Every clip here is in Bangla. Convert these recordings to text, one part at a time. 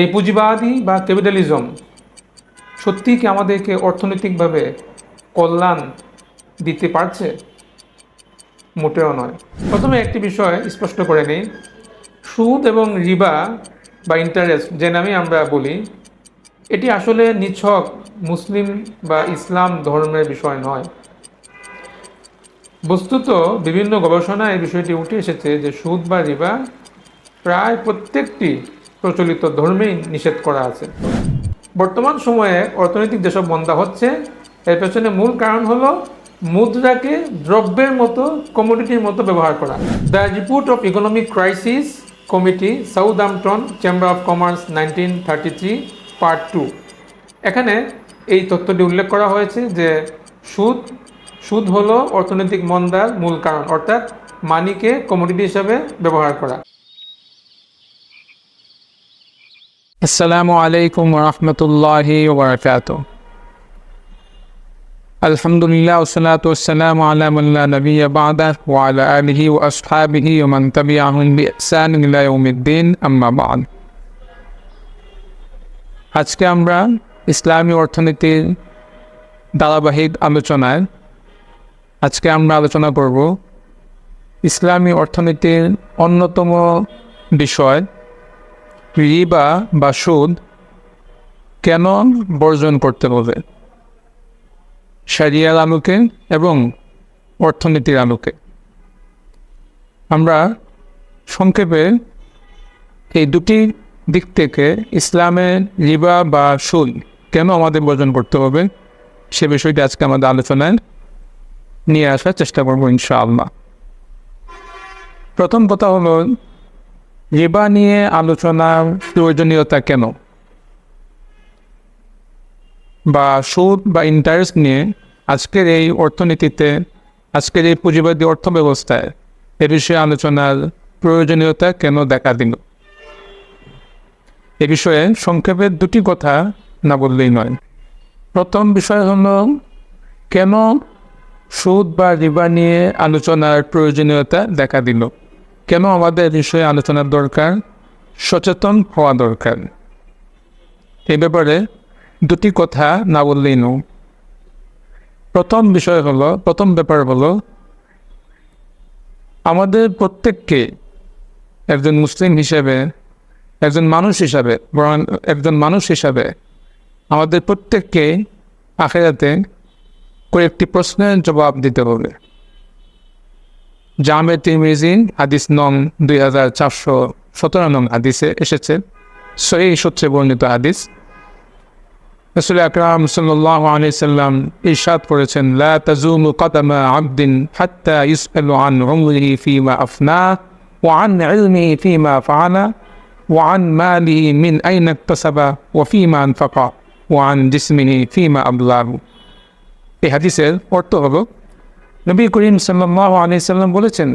এই পুঁজিবাদী বা ক্যাপিটালিজম সত্যি কি আমাদেরকে অর্থনৈতিকভাবে কল্যাণ দিতে পারছে? মোটেও নয়। প্রথমে একটি বিষয় স্পষ্ট করে নিই। সুদ এবং রিবা বা ইন্টারেস্ট যে নামে আমরা বলি, এটি আসলে নিছক মুসলিম বা ইসলাম ধর্মের বিষয় নয়। বস্তুত বিভিন্ন গবেষণায় এই বিষয়টি উঠে এসেছে যে সুদ বা রিবা প্রায় প্রত্যেকটি প্রচলিত ধর্মেই নিষেধ করা আছে। বর্তমান সময়ে অর্থনৈতিক যেসব মন্দা হচ্ছে, এর পেছনে মূল কারণ হলো মুদ্রাকে দ্রব্যের মতো কমোডিটির মতো ব্যবহার করা। The report of economic crisis committee Southampton chamber of commerce nineteen thirty three part two এখানে এই তথ্যটি উল্লেখ করা হয়েছে যে সুদ সুদ হলো অর্থনৈতিক মন্দার মূল কারণ, অর্থাৎ মানিকে কমোডিটি হিসাবে ব্যবহার করা। السلام عليكم ورحمة الله وبركاته الحمد لله والصلاة والسلام على من لا نبي بعده وعلى آله وأصحابه ومن تبعهم بإحسان إلى يوم الدين أما بعد আজকে আমরা ইসলামী অর্থনীতির ধারাবাহিক আলোচনায় আজকে আমরা আলোচনা করব ইসলামী অর্থনীতির অন্যতম বিষয় রিবা বা সুদ কেন বর্জন করতে হবে? সারিয়ার আলোকে এবং অর্থনীতির আলোকে। আমরা সংক্ষেপে এই দুটি দিক থেকে ইসলামের রিবা বা সুদ কেন আমাদের বর্জন করতে হবে সে বিষয়টি আজকে আমাদের আলোচনায় নিয়ে আসার চেষ্টা করব ইনশাআল্লাহ। প্রথম কথা হলো রিবা নিয়ে আলোচনার প্রয়োজনীয়তা কেন? বা সুদ বা ইন্টারেস্ট নিয়ে আজকের এই অর্থনীতিতে, আজকের এই পুঁজিবাদী অর্থ ব্যবস্থায় এ বিষয়ে আলোচনার প্রয়োজনীয়তা কেন দেখা দিল? এ বিষয়ে সংক্ষেপে দুটি কথা না বললেই নয়। প্রথম বিষয় হল, কেন সুদ বা রিবা নিয়ে আলোচনার প্রয়োজনীয়তা দেখা দিল? কেন আমাদের বিষয়ে আলোচনার দরকার? সচেতন হওয়া দরকার। এ ব্যাপারে দুটি কথা না বললেই নো প্রথম বিষয় হলো, প্রথম ব্যাপার হলো, আমাদের প্রত্যেককে একজন মুসলিম হিসেবে, একজন মানুষ হিসাবে, বরং একজন মানুষ হিসাবে আমাদের প্রত্যেককে আখেরাতে কয়েকটি প্রশ্নের জবাব দিতে হবে। জামে তিরমিজিন হাদিস নং দুই হাজার চারশো সতেরো নং হাদিসে এসেছে। সহি সূত্রে বর্ণিত হাদিস, রসুল আকরাম সাল্লাহ আলি সাল্লাম ইরশাদ করেছেন, লা তাজুমু কদমা আবদিন হাত্তা ইসআলু আন উমরিহি ফিমা আফনা ওয়ান ইলমিহি ফিমা ফানা ওয়ান মালিহি মিন আইন ইকতাসাবা ওয়া ফিমা আনফাকা ওয়ান জিসমিহি ফিমা আবলাহু। এই হাদিসের অর্থ হলো নবী করিম সাল্লাহ আলি সাল্লাম বলেছেন,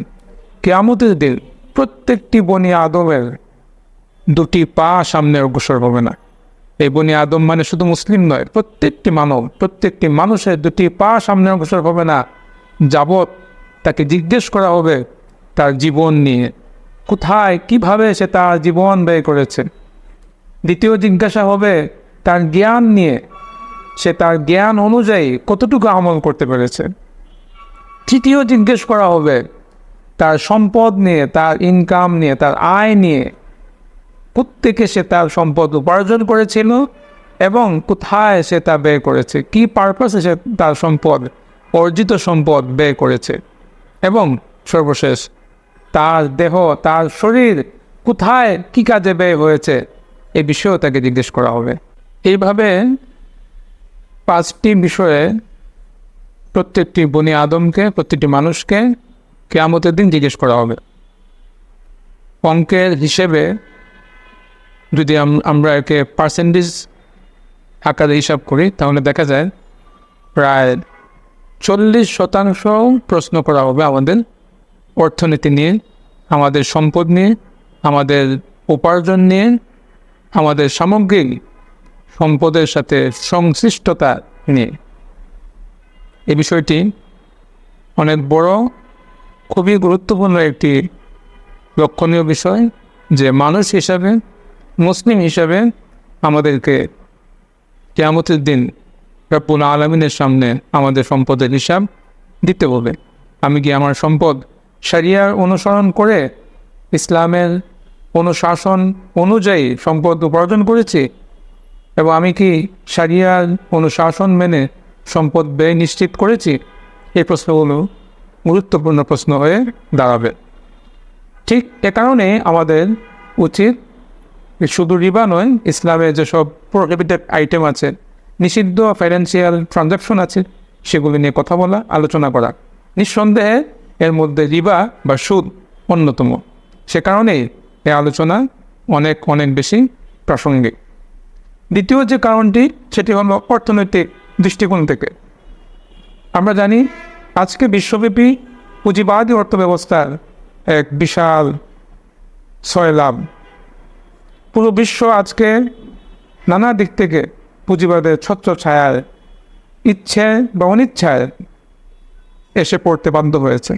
কেয়ামতের দিন প্রত্যেকটি বনি আদমের দুটি পা সামনে অগ্রসর হবে না। এই বনি আদম মানে শুধু মুসলিম নয়, প্রত্যেকটি মানব, প্রত্যেকটি মানুষের দুটি পা সামনে অগ্রসর হবে না। যাবৎ তাকে জিজ্ঞেস করা হবে তার জীবন নিয়ে, কোথায়, কীভাবে সে তার জীবন ব্যয় করেছে? দ্বিতীয় জিজ্ঞাসা হবে তার জ্ঞান নিয়ে, সে তার জ্ঞান অনুযায়ী কতটুকু আমল করতে পেরেছে? তৃতীয় জিজ্ঞেস করা হবে, তার সম্পদ নিয়ে, তার ইনকাম নিয়ে, তার আয় নিয়ে প্রত্যেকে সে তার সম্পদ উপার্জন করেছিল এবং কোথায় সে তা ব্যয় করেছে? কি পারপাসে সে তার সম্পদ, অর্জিত সম্পদ ব্যয় করেছে? এবং সর্বশেষ, তার দেহ, তার শরীর কোথায়, কি কাজে ব্যয় হয়েছে? এ বিষয়েও তাকে জিজ্ঞেস করা হবে। এইভাবে পাঁচটি বিষয়ে প্রত্যেকটি বনি আদমকে, প্রত্যেকটি মানুষকে কেয়ামতের দিন জিজ্ঞেস করা হবে। অঙ্কের হিসেবে যদি আমরা একে পার্সেন্টেজ আকারে হিসাব করি, তাহলে দেখা যায় প্রায় চল্লিশ শতাংশ প্রশ্ন করা হবে আমাদের অর্থনীতি নিয়ে, আমাদের সম্পদ নিয়ে, আমাদের উপার্জন নিয়ে, আমাদের সামগ্রিক সম্পদের সাথে সংশ্লিষ্টতা নিয়ে। এই বিষয়টি অনেক বড়, খুবই গুরুত্বপূর্ণ একটি লক্ষণীয় বিষয় যে মানুষ হিসাবে, মুসলিম হিসাবে আমাদেরকে কেয়ামতের দিন রব্বুল আলমিনের সামনে আমাদের সম্পদের হিসাব দিতে হবে। আমি কি আমার সম্পদ সারিয়ার অনুসরণ করে ইসলামের অনুশাসন অনুযায়ী সম্পদ উপার্জন করেছি? এবং আমি কি সারিয়ার অনুশাসন মেনে সম্পদ ব্যয় নিশ্চিত করেছি। এই প্রশ্নগুলো গুরুত্বপূর্ণ প্রশ্ন হয়ে দাঁড়াবে। ঠিক এ কারণে আমাদের উচিত শুধু রিবা নয়, ইসলামে যেসব প্রোহিবিটেড আইটেম আছে, নিষিদ্ধ ফাইন্যান্সিয়াল ট্রানজাকশন আছে, সেগুলি নিয়ে কথা বলা, আলোচনা করা। নিঃসন্দেহে এর মধ্যে রিবা বা সুদ অন্যতম। সে কারণেই এ আলোচনা অনেক অনেক বেশি প্রাসঙ্গিক। দ্বিতীয় যে কারণটি, সেটি হলো অর্থনৈতিক দৃষ্টিকোণ থেকে। আমরা জানি আজকে বিশ্বব্যাপী পুঁজিবাদী অর্থব্যবস্থার এক বিশাল লাভ পুরো বিশ্ব আজকে নানা দিক থেকে পুঁজিবাদের ছত্র ছায়ার ইচ্ছে বা অনিচ্ছায় এসে পড়তে বাধ্য হয়েছে।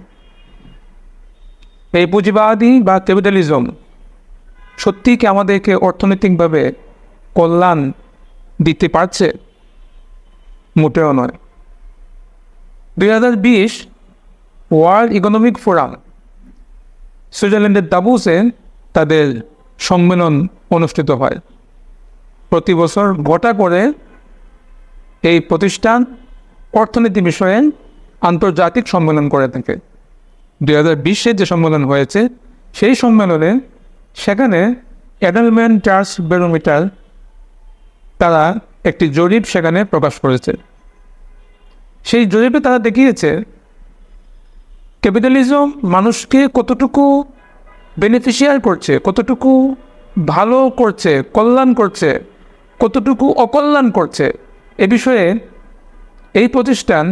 এই পুঁজিবাদী বা ক্যাপিটালিজম সত্যি কি আমাদেরকে অর্থনৈতিকভাবে কল্যাণ দিতে পারছে? মোটেও নয়। দুই হাজার বিশ ওয়ার্ল্ড ইকোনমিক ফোরাম সুইজারল্যান্ডের দাবুসে তাদের সম্মেলন অনুষ্ঠিত হয়। প্রতি বছর গোটা করে এই প্রতিষ্ঠান অর্থনীতি বিষয়ে আন্তর্জাতিক সম্মেলন করে থাকে। দুই হাজার বিশে যে সম্মেলন হয়েছে, সেই সম্মেলনে সেখানে অ্যাডালমেন্ট চার্জ বেরোমিটার তারা একটি জরিপ সেখানে প্রকাশ করেছে। সেই জরিপে তারা দেখিয়েছে, ক্যাপিটালিজম মানুষকে কতটুকু বেনিফিশিয়ার করছে, কতটুকু ভালো করছে, কল্যাণ করছে, কতটুকু অকল্যাণ করছে, এ বিষয়ে এই প্রতিষ্ঠান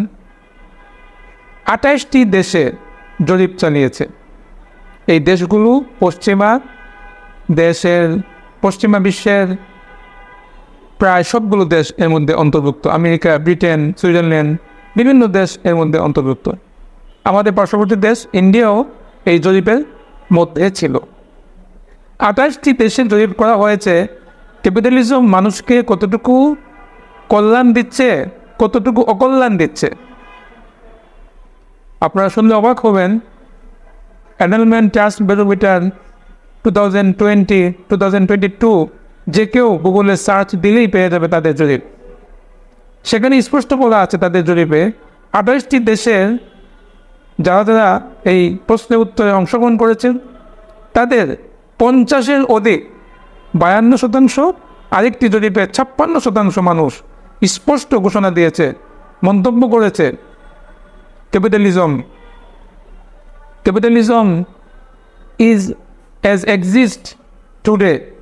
আঠাশটি দেশে জরিপ চালিয়েছে। এই দেশগুলো পশ্চিমা দেশের, পশ্চিমা বিশ্বের প্রায় সবগুলো দেশ এর মধ্যে অন্তর্ভুক্ত। আমেরিকা, ব্রিটেন, সুইজারল্যান্ড, বিভিন্ন দেশ এর মধ্যে অন্তর্ভুক্ত। আমাদের পার্শ্ববর্তী দেশ ইন্ডিয়াও এই জরিপের মধ্যে ছিল। আঠাশটি দেশে জরিপ করা হয়েছে, ক্যাপিটালিজম মানুষকে কতটুকু কল্যাণ দিচ্ছে, কতটুকু অকল্যাণ দিচ্ছে। আপনারা শুনলে অবাক হবেন Edelman trust barometer two thousand twenty, two thousand twenty two যে কেউ গুগলে সার্চ দিলেই পেয়ে যাবে তাদের জরিপ। সেখানে স্পষ্ট বলা আছে তাদের জরিপে আঠাশটি দেশের যারা যারা এই প্রশ্নের উত্তরে অংশগ্রহণ করেছেন, তাদের পঞ্চাশের অধিক বায়ান্ন শতাংশ, আরেকটি জরিপে ছাপ্পান্ন শতাংশ মানুষ স্পষ্ট ঘোষণা দিয়েছে, মন্তব্য করেছে। Capitalism. Capitalism is as exist today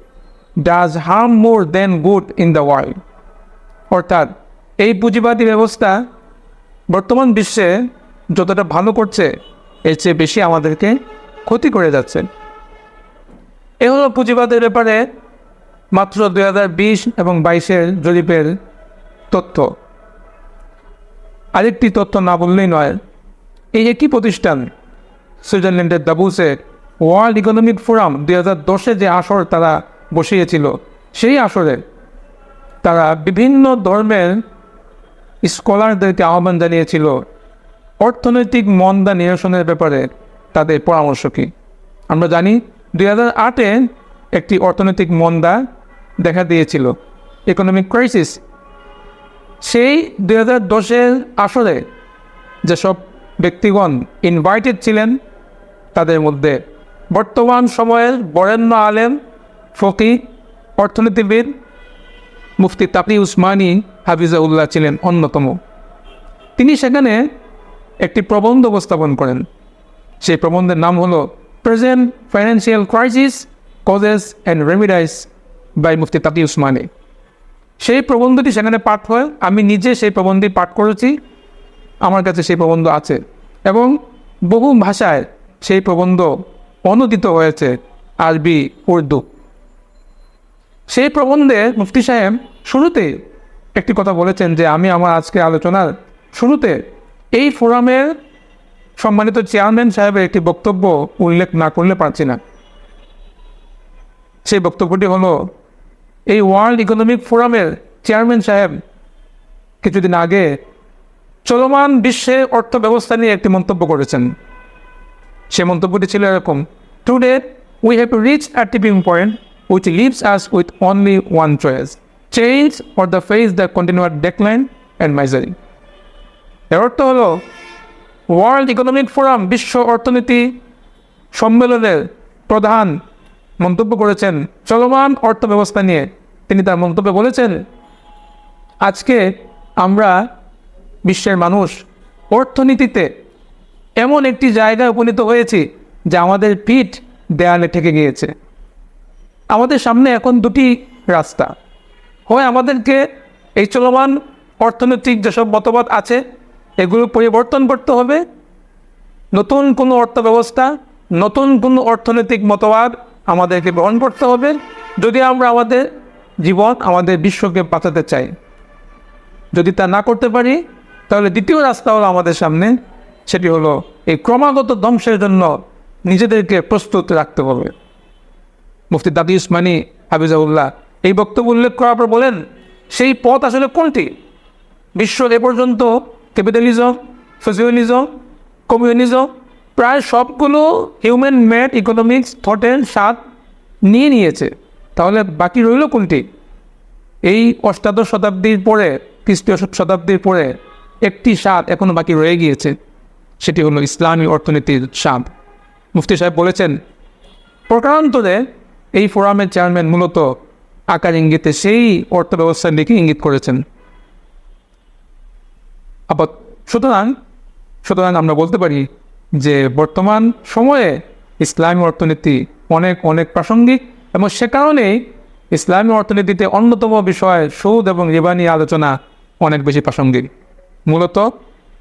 does harm more than good in the world অর্থাৎ এই পুঁজিবাদী ব্যবস্থা বর্তমান বিশ্বে যতটা ভালো করছে, এর চেয়ে বেশি আমাদেরকে ক্ষতি করে যাচ্ছে। এ হলো পুঁজিবাদের ব্যাপারে মাত্র দুই হাজার বিশ এবং বাইশের জরিপের তথ্য। আরেকটি তথ্য না বললেই নয়, এই একই প্রতিষ্ঠান সুইজারল্যান্ডের দাবুসে ওয়ার্ল্ড ইকোনমিক ফোরাম দুই হাজার দশে যে আসর তারা বসিয়েছিল। সেই আসরে তারা বিভিন্ন ধর্মের স্কলারদেরকে আহ্বান জানিয়েছিল। অর্থনৈতিক মন্দা নিরসনের ব্যাপারে তাদের পরামর্শ কী? আমরা জানি দুই হাজার আটে একটি অর্থনৈতিক মন্দা দেখা দিয়েছিল ইকোনমিক ক্রাইসিস সেই দুই হাজার দশের আসরে যেসব ব্যক্তিগণ ইনভাইটেড ছিলেন, তাদের মধ্যে বর্তমান সময়ের বরেণ্য আলেম ফকি, অর্থনীতিবিদ মুফতি তাপি উসমানী হাফিজাউল্লাহ ছিলেন অন্যতম। তিনি সেখানে একটি প্রবন্ধ উপস্থাপন করেন। সেই প্রবন্ধের নাম হলো present financial crisis, causes and remedies by Mufti Taqi Usmani. সেই প্রবন্ধটি সেখানে পাঠ হয়। আমি নিজে সেই প্রবন্ধটি পাঠ করেছি। আমার কাছে সেই প্রবন্ধ আছে এবং বহু ভাষায় সেই প্রবন্ধ অনুদিত হয়েছে আরবি, উর্দু। সেই প্রবন্ধে মুফতি সাহেব শুরুতে একটি কথা বলেছেন যে আমি আমার আজকে আলোচনার শুরুতে এই ফোরামের সম্মানিত চেয়ারম্যান সাহেবের একটি বক্তব্য উল্লেখ না করলে পারছি না। সেই বক্তব্যটি হলো, এই ওয়ার্ল্ড ইকোনমিক ফোরামের চেয়ারম্যান সাহেব কিছুদিন আগে চলমান বিশ্বে অর্থ ব্যবস্থা নিয়ে একটি মন্তব্য করেছেন। সে মন্তব্যটি ছিল এরকম today we have reach a tipping point which leaves us with only one choice change or the face the continuing decline and misery এর অর্থ হলো ওয়ার্ল্ড ইকোনমিক ফোরাম বিশ্ব অর্থনীতি সম্মেলনের প্রধান মন্তব্য করেছেন। চলমান অর্থ ব্যবস্থা নিয়ে তিনি তার মন্তব্যে বলেছেন, আজকে আমরা বিশ্বের মানুষ অর্থনীতিতে এমন একটি জায়গায় উপনীত হয়েছি যে আমাদের পিঠ দেয়ালে ঠেকে গিয়েছে। আমাদের সামনে এখন দুটি রাস্তা। হয় আমাদেরকে এই চলমান অর্থনৈতিক যেসব মতবাদ আছে, এগুলো পরিবর্তন করতে হবে। নতুন কোনো অর্থ ব্যবস্থা নতুন কোনো অর্থনৈতিক মতবাদ আমাদেরকে গ্রহণ করতে হবে, যদি আমরা আমাদের জীবন, আমাদের বিশ্বকে বাঁচাতে চাই। যদি তা না করতে পারি, তাহলে দ্বিতীয় রাস্তা হলো আমাদের সামনে, সেটি হলো এই ক্রমাগত ধ্বংসের জন্য নিজেদেরকে প্রস্তুত রাখতে হবে। মুফতি দাদি উসমানী হাফিজাউল্লাহ এই বক্তব্য উল্লেখ করার পর বলেন, সেই পথ আসলে কোনটি? বিশ্ব এ পর্যন্ত ক্যাপিটালিজম সোশিয়ালিজম কমিউনিজম, প্রায় সবগুলো হিউম্যান মেড ইকোনমিক্স থটের স্বাদ নিয়ে নিয়েছে। তাহলে বাকি রইল কোনটি? এই অষ্টাদশ শতাব্দীর পরে, খ্রিস্টীয় শতাব্দীর পরে একটি স্বাদ এখনও বাকি রয়ে গিয়েছে। সেটি হলো ইসলামী অর্থনীতির স্বাদ মুফতি সাহেব বলেছেন, প্রকারান্তরে এই ফোরামের চেয়ারম্যান মূলত আকার ইঙ্গিতে সেই অর্থ ব্যবস্থার দিকে ইঙ্গিত করেছেন। আবার সুতরাং সুতরাং আমরা বলতে পারি যে বর্তমান সময়ে ইসলামী অর্থনীতি অনেক অনেক প্রাসঙ্গিক এবং সে কারণেই ইসলামী অর্থনীতিতে অন্যতম বিষয় সুদ এবং রিবা নিয়ে আলোচনা অনেক বেশি প্রাসঙ্গিক। মূলত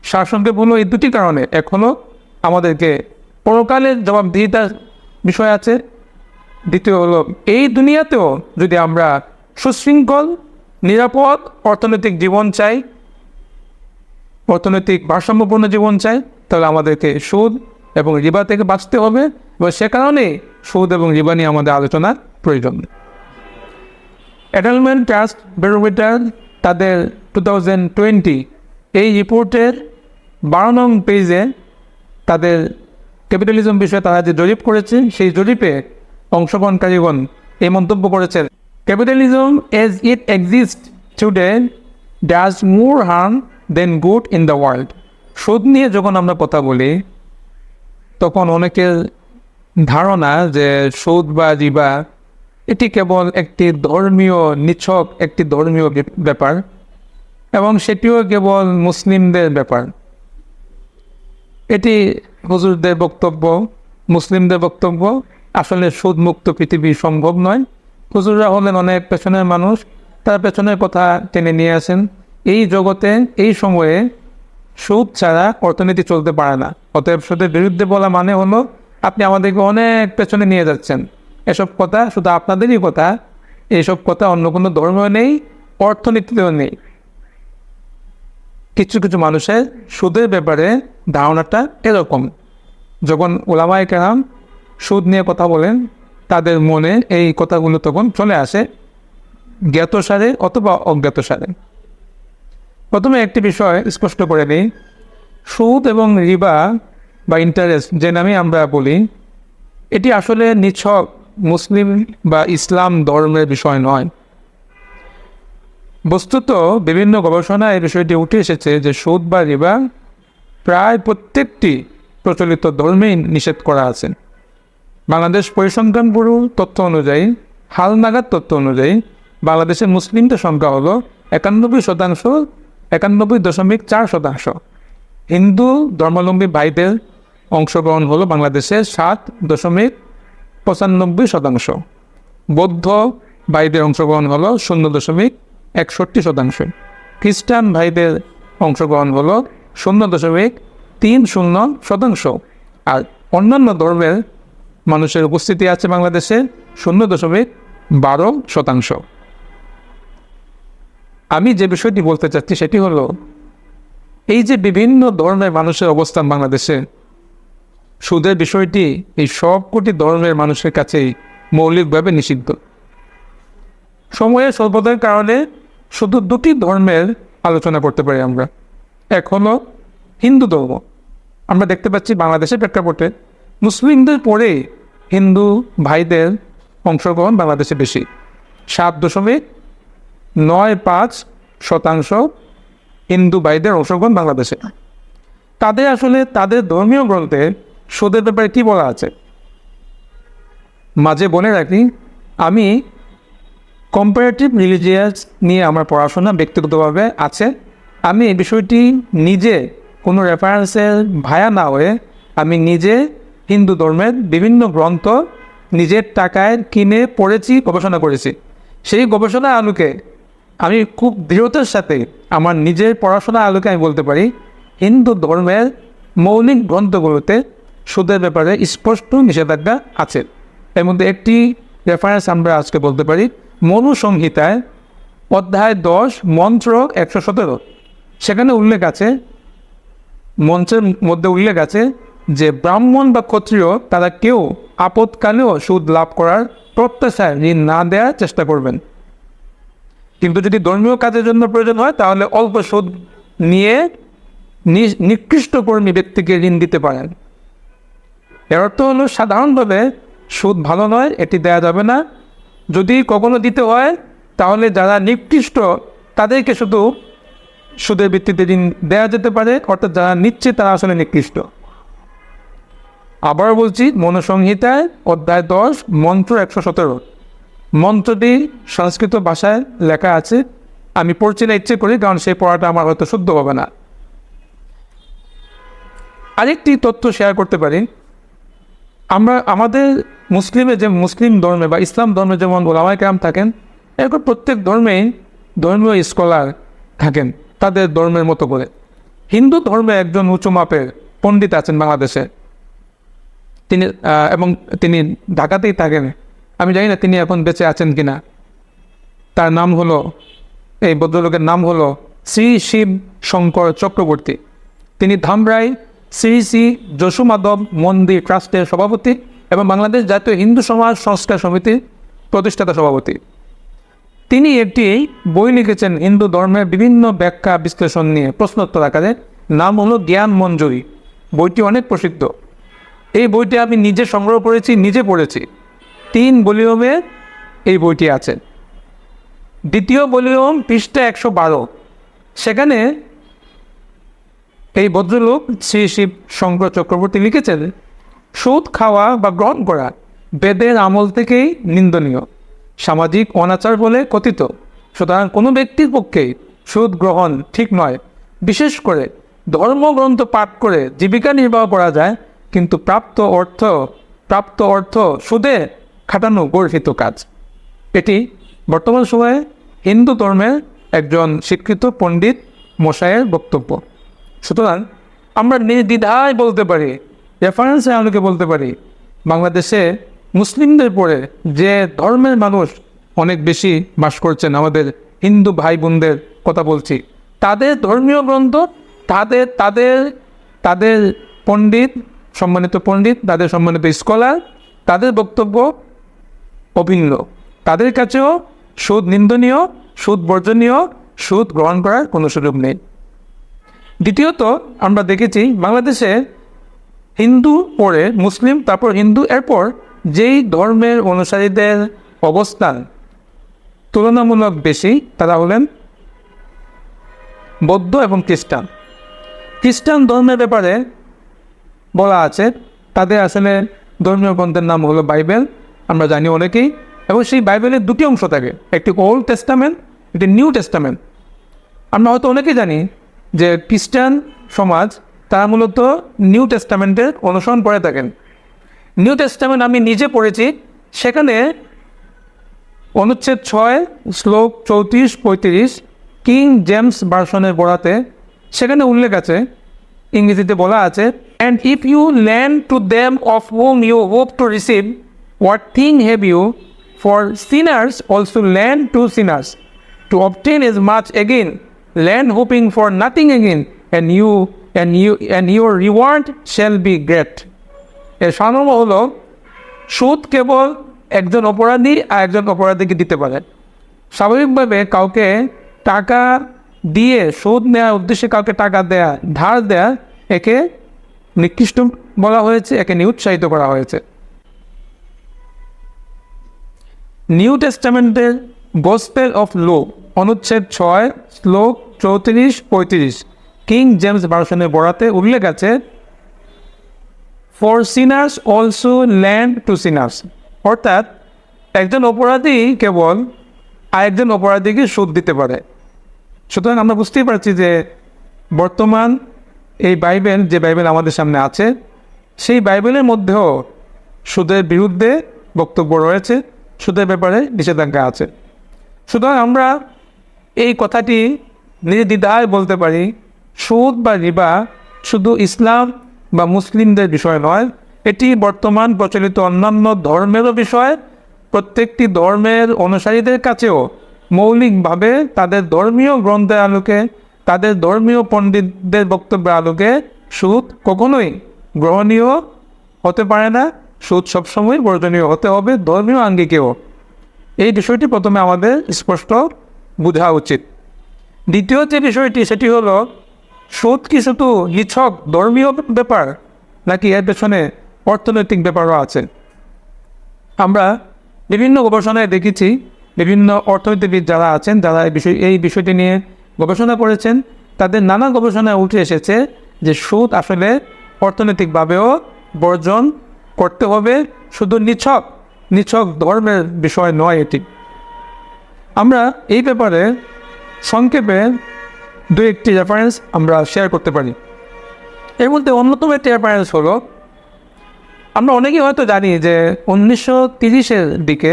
সারসংক্ষেপ হলো এই দুটি কারণে। হলো আমাদেরকে পরকালের জবাবদিহিতার বিষয় আছে দ্বিতীয় হলো, এই দুনিয়াতেও যদি আমরা সুশৃঙ্খল, নিরাপদ, অর্থনৈতিক জীবন চাই, অর্থনৈতিক ভারসাম্যপূর্ণ জীবন চাই, তাহলে আমাদেরকে সুদ এবং রিবা থেকে বাঁচতে হবে এবং সে কারণে সুদ এবং রিবা নিয়ে আমাদের আলোচনার প্রয়োজন। অ্যাডালমেন্ট ট্রাস্ট বেরোমিটার তাদের টু থাউজেন্ড টোয়েন্টি এই রিপোর্টের বারো নং পেজে তাদের ক্যাপিটালিজম বিষয়ে তারা যে জরিপ করেছে, সেই জরিপে অংশগ্রহণকারীগণ এই মন্তব্য করেছেন। Capitalism as it exist today does more harm than good in the world সুদ নিয়ে যখন আমরা কথা বলি, তখন অনেকের ধারণা যে সুদ বা রিবা এটি কেবল একটি ধর্মীয়, নিছক একটি ধর্মীয় ব্যাপার এবং সেটিও কেবল মুসলিমদের ব্যাপার। এটি হুজুরদের বক্তব্য, মুসলিমদের বক্তব্য আসলে সুদমুক্ত পৃথিবী সম্ভব নয়। হুজুররা হলেন অনেক পেছনের মানুষ, তারা পেছনের কথা টেনে নিয়ে আসেন। এই জগতে, এই সময়ে সুদ ছাড়া অর্থনীতি চলতে পারে না। অতএব সুদের বিরুদ্ধে বলা মানে হলো, আপনি আমাদেরকে অনেক পেছনে নিয়ে যাচ্ছেন। এসব কথা শুধু আপনাদেরই কথা এইসব কথা অন্য কোনো ধর্মেও নেই, অর্থনীতিতেও নেই। কিছু কিছু মানুষের সুদের ব্যাপারে ধারণাটা এরকম। যখন ওলামায় কেরাম সুদ নিয়ে কথা বলেন, তাদের মনে এই কথাগুলো তখন চলে আসে জ্ঞাতসারে অথবা অজ্ঞাতসারে প্রথমে একটি বিষয় স্পষ্ট করে নিই। সুদ এবং রিবা বা ইন্টারেস্ট যে নামে আমরা বলি, এটি আসলে নিছক মুসলিম বা ইসলাম ধর্মের বিষয় নয়। বস্তুত বিভিন্ন গবেষণায় এই বিষয়টি উঠে এসেছে যে সুদ বা রিবা প্রায় প্রত্যেকটি প্রচলিত ধর্মেই নিষেধ করা আছে। বাংলাদেশ পরিসংখ্যান ব্যুরো তথ্য অনুযায়ী হালনাগাদ তথ্য অনুযায়ী, বাংলাদেশের মুসলিমদের সংখ্যা হলো একানব্বই শতাংশ, একানব্বই দশমিক চার শতাংশ। হিন্দু ধর্মাবলম্বী ভাইদের অংশগ্রহণ হলো বাংলাদেশে সাত দশমিক পঁচানব্বই শতাংশ। বৌদ্ধ ভাইদের অংশগ্রহণ হলো শূন্য দশমিক একষট্টি শতাংশ। খ্রিস্টান ভাইদের অংশগ্রহণ হলো শূন্য দশমিক তিন শূন্য শতাংশ। আর অন্যান্য ধর্মের মানুষের উপস্থিতি আছে বাংলাদেশে শূন্য দশমিক বারো শতাংশ। আমি যে বিষয়টি বলতে চাচ্ছি সেটি হলো, এই যে বিভিন্ন ধর্মের মানুষের অবস্থান বাংলাদেশে, সুদের বিষয়টি এই সব কোটি ধর্মের মানুষের কাছেই মৌলিকভাবে নিষিদ্ধ। সময়ে স্বল্পতার কারণে শুধু দুটি ধর্মের আলোচনা করতে পারি আমরা। এক হিন্দু ধর্ম। আমরা দেখতে পাচ্ছি বাংলাদেশের প্রেক্ষাপটে মুসলিমদের পরে হিন্দু ভাইদের অংশগ্রহণ বাংলাদেশে বেশি। সাত দশমিক নয় পাঁচ শতাংশ হিন্দু ভাইদের অংশগ্রহণ বাংলাদেশে। তাদের আসলে তাদের ধর্মীয় গ্রন্থে সুদের ব্যাপারে কী বলা আছে? মাঝে বলে রাখি, আমি কম্পারেটিভ রিলিজিয়াস নিয়ে আমার পড়াশোনা ব্যক্তিগতভাবে আছে। আমি এই বিষয়টি নিজে কোনো রেফারেন্সের ভায়া না হয়ে আমি নিজে হিন্দু ধর্মের বিভিন্ন গ্রন্থ নিজের টাকায় কিনে পড়েছি, গবেষণা করেছি। সেই গবেষণা আলোকে আমি খুব দৃঢ়তার সাথে আমার নিজের পড়াশোনা আলোকে আমি বলতে পারি, হিন্দু ধর্মের মৌলিক গ্রন্থগুলোতে সুদের ব্যাপারে স্পষ্ট নিষেধাজ্ঞা আছে। এর মধ্যে একটি রেফারেন্স আমরা আজকে বলতে পারি মনু সংহিতায় অধ্যায় দশ, মন্ত্র একশো সতেরো। সেখানে উল্লেখ আছে, মঞ্চের মধ্যে উল্লেখ আছে যে ব্রাহ্মণ বা ক্ষত্রিয়, তারা কেউ আপদকালেও সুদ লাভ করার প্রত্যাশায় ঋণ না দেওয়ার চেষ্টা করবেন। কিন্তু যদি ধর্মীয় কাজের জন্য প্রয়োজন হয়, তাহলে অল্প সুদ নিয়ে নিকৃষ্ট কর্মী ব্যক্তিকে ঋণ দিতে পারেন। এর অর্থ হলো, সাধারণভাবে সুদ ভালো নয়, এটি দেয়া যাবে না। যদি কখনো দিতে হয়, তাহলে যারা নিকৃষ্ট, তাদেরকে শুধু সুদের ভিত্তিতে ঋণ দেওয়া যেতে পারে, অর্থাৎ যারা নিচ্ছে, তারা আসলে নিকৃষ্ট। আবার বলছি মনসংহিতায় অধ্যায় দশ, মন্ত্র একশো সতেরো। মন্ত্রটি সংস্কৃত ভাষায় লেখা আছে। আমি পড়ছি না ইচ্ছে করি কারণ সেই পড়াটা আমার হয়তো শুদ্ধ হবে না। আরেকটি তথ্য শেয়ার করতে পারি। আমরা, আমাদের মুসলিমে যে, মুসলিম ধর্মে বা ইসলাম ধর্মে যেমন ওলামাই কেরাম থাকেন, এরকম প্রত্যেক ধর্মেই ধর্মীয় স্কলার থাকেন তাদের ধর্মের মতো করে। হিন্দু ধর্মে একজন উঁচু মাপের পণ্ডিত আছেন বাংলাদেশে। তিনি এবং তিনি ঢাকাতেই থাকেন। আমি জানি না তিনি এখন বেঁচে আছেন কিনা। তার নাম হলো, এই ভদ্রলোকের নাম হলো শ্রী শিব শঙ্কর চক্রবর্তী। তিনি ধামরাই শ্রী শ্রী যশু মাধব মন্দির ট্রাস্টের সভাপতি এবং বাংলাদেশ জাতীয় হিন্দু সমাজ সংস্কার সমিতির প্রতিষ্ঠাতা সভাপতি। তিনি একটি বই লিখেছেন হিন্দু ধর্মের বিভিন্ন ব্যাখ্যা বিশ্লেষণ নিয়ে প্রশ্নোত্তর আকারে। নাম হলো জ্ঞান মঞ্জুরি। বইটি অনেক প্রসিদ্ধ। এই বইটি আমি নিজে সংগ্রহ করেছি, নিজে পড়েছি। তিন ভলিউমে এই বইটি আছে। দ্বিতীয় ভলিউম পৃষ্ঠা একশো বারো। সেখানে এই ভদ্রলোক শ্রী শিব শঙ্কর চক্রবর্তী লিখেছেন, সুদ খাওয়া বা গ্রহণ করা বেদের আমল থেকেই নিন্দনীয়। সামাজিক অনাচার বলে কথিত। সুতরাং কোনো ব্যক্তির পক্ষেই সুদ গ্রহণ ঠিক নয়। বিশেষ করে ধর্মগ্রন্থ পাঠ করে জীবিকা নির্বাহ করা যায় কিন্তু প্রাপ্ত অর্থ প্রাপ্ত অর্থ সুদে খাটানো গর্হিত কাজ। এটি বর্তমান সময়ে হিন্দু ধর্মের একজন শিক্ষিত পণ্ডিত মশাইয়ের বক্তব্য। সুতরাং আমরা নির্দ্বিধায় বলতে পারি রেফারেন্সে আলোকে বলতে পারি, বাংলাদেশে মুসলিমদের পরে যে ধর্মের মানুষ অনেক বেশি বাস করছেন, আমাদের হিন্দু ভাই বোনদের কথা বলছি, তাদের ধর্মীয় গ্রন্থ, তাদের তাদের তাদের পণ্ডিত সম্মানিত পণ্ডিত, তাদের সম্মানিত স্কলার, তাদের বক্তব্য অভিন্ন। তাদের কাছেও সুদ নিন্দনীয়, সুদ বর্জনীয়, সুদ গ্রহণ করার কোনো সুযোগ নেই। দ্বিতীয়ত, আমরা দেখেছি বাংলাদেশে হিন্দু পরে মুসলিম, তারপর হিন্দু, এরপর যেই ধর্মের অনুসারীদের অবস্থান তুলনামূলক বেশি, তারা হলেন বৌদ্ধ এবং খ্রিস্টান। খ্রিস্টান ধর্মের ব্যাপারে বলা আছে। তাদের আসলে ধর্মীয় গ্রন্থের নাম হলো বাইবেল। আমরা জানি অনেকেই। এবং সেই বাইবেলের দুটি অংশ থাকে। একটি ওল্ড টেস্টামেন্ট একটি নিউ টেস্টামেন্ট আমরা হয়তো অনেকেই জানি যে খ্রিস্টান সমাজ, তারা মূলত নিউ টেস্টামেন্টের অনুসরণ করে থাকেন। নিউ টেস্টামেন্ট আমি নিজে পড়েছি। সেখানে অনুচ্ছেদ ছয়, শ্লোক চৌত্রিশ, পঁয়ত্রিশ কিং জেমস বার্সনের বরাতে সেখানে উল্লেখ আছে। ইংরেজিতে বলা আছে and if you lend to them of whom you hope to receive what thing have you for sinners also lend to sinners to obtain as much again, land hoping for nothing again, and you and you and your reward shall be great. এর সারমর্ম হলো সুদ কেবল একজন অপরাধী আর একজন অপরাধীকে দিতে পারে। স্বাভাবিকভাবে কাউকে টাকা দিয়ে সুদ নেওয়ার উদ্দেশ্যে কাউকে টাকা দেয়া ধার দেয়া একে নিকৃষ্ট বলা হয়েছে, একে নিরুৎসাহিত করা হয়েছে। নিউ টেস্টামেন্টের গোসপেল অফ লো, অনুচ্ছেদ ছয়, শ্লোক চৌত্রিশ, পঁয়ত্রিশ। কিং জেমস ভার্সনের বরাতে উল্লেখ আছে for sinners also lend to sinners অর্থাৎ, একজন অপরাধী কেবল আরেকজন অপরাধীকে সুদ দিতে পারে। সুতরাং আমরা বুঝতেই পারছি যে বর্তমান এই বাইবেল, যে বাইবেল আমাদের সামনে আছে, সেই বাইবেলের মধ্যেও সুদের বিরুদ্ধে বক্তব্য রয়েছে, সুদের ব্যাপারে নিষেধাজ্ঞা আছে। সুতরাং আমরা এই কথাটি নির্দ্বিধায় বলতে পারি, সুদ বা রিবা শুধু ইসলাম বা মুসলিমদের বিষয় নয়, এটি বর্তমান প্রচলিত অন্যান্য ধর্মেরও বিষয়, প্রত্যেকটি ধর্মের অনুসারীদের কাছেও মৌলিকভাবে তাদের ধর্মীয় গ্রন্থের আলোকে তাদের ধর্মীয় পণ্ডিতদের বক্তব্যের আলোকে সুদ কখনোই গ্রহণীয় হতে পারে না। সুদ সবসময় বর্জনীয় হতে হবে ধর্মীয় আঙ্গিকেও। এই বিষয়টি প্রথমে আমাদের স্পষ্ট বোঝা উচিত। দ্বিতীয় যে বিষয়টি, সেটি হলো, সুদ কি শুধু নিছক ধর্মীয় ব্যাপার, নাকি এর পেছনে অর্থনৈতিক ব্যাপারও আছে? আমরা বিভিন্ন গবেষণায় দেখেছি বিভিন্ন অর্থনীতিবিদ যারা আছেন, যারা এই বিষয়, এই বিষয়টি নিয়ে গবেষণা করেছেন তাদের নানা গবেষণায় উঠে এসেছে যে সুদ আসলে অর্থনৈতিকভাবেও বর্জন করতে হবে, শুধু নিছক নিছক ধর্মের বিষয় নয় এটি। আমরা এই ব্যাপারে সংক্ষেপে দু একটি রেফারেন্স আমরা শেয়ার করতে পারি। এর মধ্যে অন্যতম একটি রেফারেন্স হলো, আমরা অনেকেই হয়তো জানি যে উনিশশো তিরিশের দিকে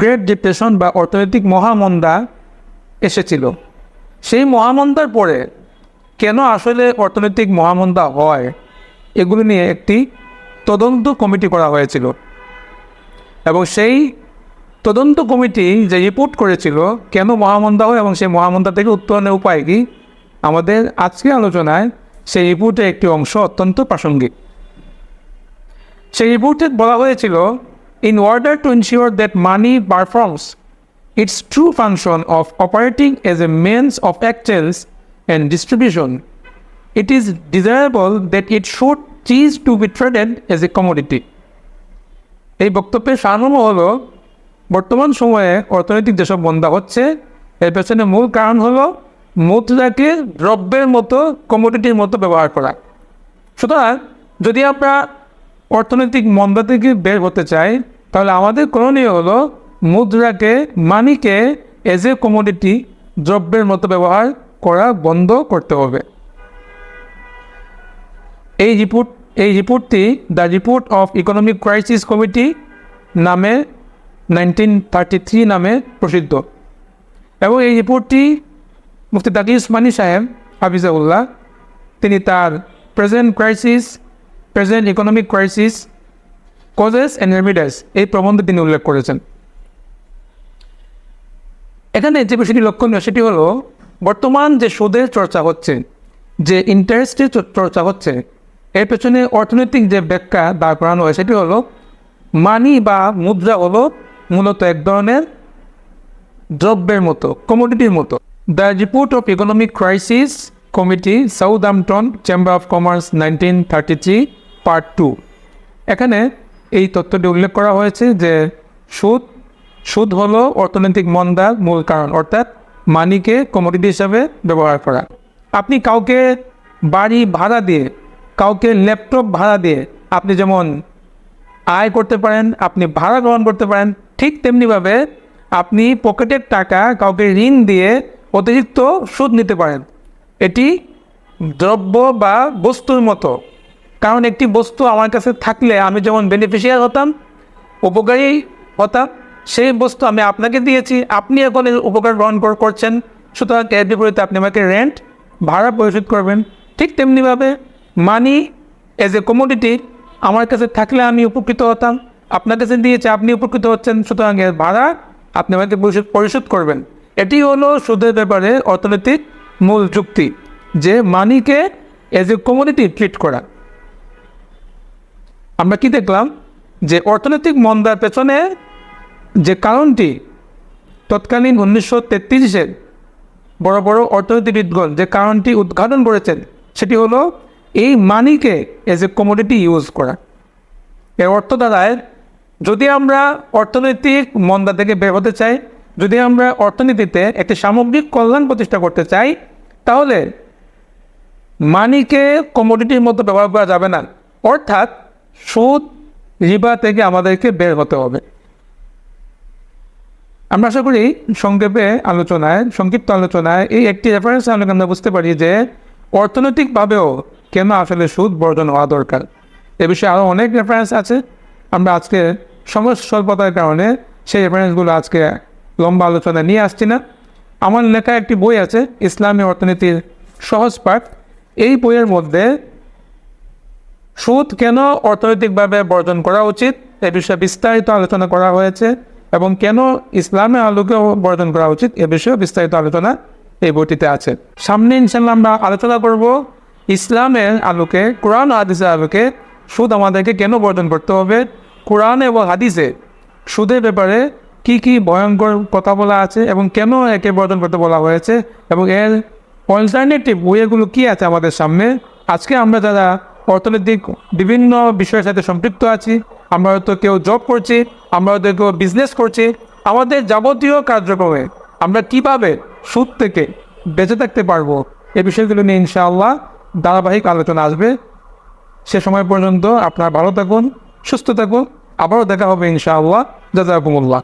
গ্রেট ডিপ্রেশন বা অর্থনৈতিক মহামন্দা এসেছিল। সেই মহামন্দার পরে কেন আসলে অর্থনৈতিক মহামন্দা হয়, এগুলো নিয়ে একটি তদন্ত কমিটি করা হয়েছিল। এবং সেই তদন্ত কমিটি যে রিপোর্ট করেছিল, কেন মহামন্দা হয় এবং সেই মহামন্দা থেকে উত্তরণের উপায় কি, আমাদের আজকের আলোচনায় সেই রিপোর্টের একটি অংশ অত্যন্ত প্রাসঙ্গিক। সেই রিপোর্টে বলা হয়েছিল in order to ensure that money performs its true function of operating as a means of exchange and distribution it is desirable that it should cease to be treated as a commodity এই বক্তব্যের সারমর্ম হলো, বর্তমান সময়ে অর্থনৈতিক যেসব মন্দা হচ্ছে, এর পেছনে মূল কারণ হলো মুদ্রাকে দ্রব্যের মতো কমোডিটির মতো ব্যবহার করা। সুতরাং যদি আমরা অর্থনৈতিক মন্দা থেকে বের হতে চাই, তাহলে আমাদের করণীয় হলো মুদ্রাকে, মানিকে এজ এ কমোডিটি দ্রব্যের মতো ব্যবহার করা বন্ধ করতে হবে। এই রিপোর্ট, এই রিপোর্টটি the report of economic crisis committee নামে নাইনটিন থার্টি থ্রি নামে প্রসিদ্ধ। এবং এই রিপোর্টটি মুফতি তাকি উসমানী সাহেব, হাফিজাউল্লাহ, তিনি তার present crisis present economic crisis causes and remedies এই প্রবন্ধে তিনি উল্লেখ করেছেন। এখানে যে বিষয়টি লক্ষণীয় সেটি হলো, বর্তমান যে সুদের চর্চা হচ্ছে, যে ইন্টারেস্টের চর্চা হচ্ছে, এর পেছনে অর্থনৈতিক যে ব্যাখ্যা দাঁড় করানো হয় সেটি হলো মানি বা মুদ্রা হলো মূলত এক ধরনের দ্রব্যের মতো কমোডিটির মতো। The report of economic crisis committee Southampton chamber of commerce nineteen thirty three part two এখানে এই তথ্যটি উল্লেখ করা হয়েছে যে সুদ সুদ হলো অর্থনৈতিক মন্দার মূল কারণ, অর্থাৎ মানিকে কমোডিটি হিসাবে ব্যবহার করা। আপনি কাউকে বাড়ি ভাড়া দিয়ে, কাউকে ল্যাপটপ ভাড়া দিয়ে আপনি যেমন আয় করতে পারেন, আপনি ভাড়া গ্রহণ করতে পারেন, ঠিক তেমনিভাবে আপনি পকেটের টাকা কাউকে ঋণ দিয়ে অতিরিক্ত সুদ নিতে পারেন। এটি দ্রব্য বা বস্তুর মতো। কারণ একটি বস্তু আমার কাছে থাকলে আমি যেমন বেনিফিশিয়ার হতাম, উপকারী হতাম সেই বস্তু আমি আপনাকে দিয়েছি। আপনি এখন উপকার গ্রহণ করছেন। সুতরাং এর বিপরীতে আপনি আমাকে রেন্ট ভাড়া পরিশোধ করবেন। ঠিক তেমনিভাবে মানি এজ এ কমোডিটি আমার কাছে থাকলে আমি উপকৃত হতাম। আপনার কাছে দিয়েছে, আপনি উপকৃত হচ্ছেন। সুতরাং এর ভাড়া আপনি আমাকে পরিশোধ পরিশোধ করবেন। এটি হলো সুদের ব্যাপারে অর্থনৈতিক মূল যুক্তি, যে মানিকে এজ এ কমোডিটি ট্রিট করা। আমরা কি দেখলাম? যে অর্থনৈতিক মন্দার পেছনে যে কারণটি তৎকালীন উনিশশো তেত্রিশের বড় বড় অর্থনীতিবিদগণ যে কারণটি উদ্ঘাটন করেছেন, সেটি হলো এই মানিকে এজ এ কমোডিটি ইউজ করা। এর অর্থ দাঁড়ায় যদি আমরা অর্থনৈতিক মন্দা থেকে বের হতে চাই, যদি আমরা অর্থনীতিতে একটি সামগ্রিক কল্যাণ প্রতিষ্ঠা করতে চাই, তাহলে মানিকে কমোডিটির মতো ব্যবহার করা যাবে না। অর্থাৎ সুদ, রিবা থেকে আমাদেরকে বের হতে হবে। আমরা আশা করি সংক্ষেপে আলোচনায়, সংক্ষিপ্ত আলোচনায় এই একটি রেফারেন্স আমরা বুঝতে পারি যে অর্থনৈতিকভাবেও কেন আসলে সুদ বর্জন হওয়া দরকার। এ বিষয়ে আরও অনেক রেফারেন্স আছে। আমরা আজকে সময় স্বল্পতার কারণে সেই রেফারেন্সগুলো আজকে লম্বা আলোচনা নিয়ে আসছি না। আমার লেখা একটি বই আছে, ইসলামী অর্থনীতির সহজ পাঠ। এই বইয়ের মধ্যে সুদ কেন অর্থনৈতিকভাবে বর্জন করা উচিত, এ বিষয়ে বিস্তারিত আলোচনা করা হয়েছে। এবং কেন ইসলামের আলোকেও বর্জন করা উচিত এ বিষয়ে বিস্তারিত আলোচনা এই বইটিতে আছে। সামনে ইনশাল্লাহ আমরা আলোচনা করব ইসলামের আলোকে, কোরআন হাদিসের আলোকে সুদ আমাদেরকে কেন বর্জন করতে হবে, কোরআন এবং হাদিসে সুদের ব্যাপারে কি কি ভয়ঙ্কর কথা বলা আছে এবং কেন একে বর্জন করতে বলা হয়েছে এবং এর অল্টারনেটিভ ওয়েগুলো কী আছে আমাদের সামনে, আজকে আমরা যারা অর্থনৈতিক বিভিন্ন বিষয়ের সাথে সম্পৃক্ত আছি। আমরা হয়তো কেউ জব করছি, আমরা হয়তো কেউ বিজনেস করছি। আমাদের যাবতীয় কার্যক্রমে আমরা কীভাবে সুদ থেকে বেঁচে থাকতে পারব এই বিষয়গুলো নিয়ে ইনশাআল্লাহ ধারাবাহিক আলোচনা আসবে। সে সময় পর্যন্ত আপনারা ভালো থাকুন, সুস্থ থাকুন। আবারও দেখা হবে ইনশাআল্লাহ। জাজাকুমুল্লাহ।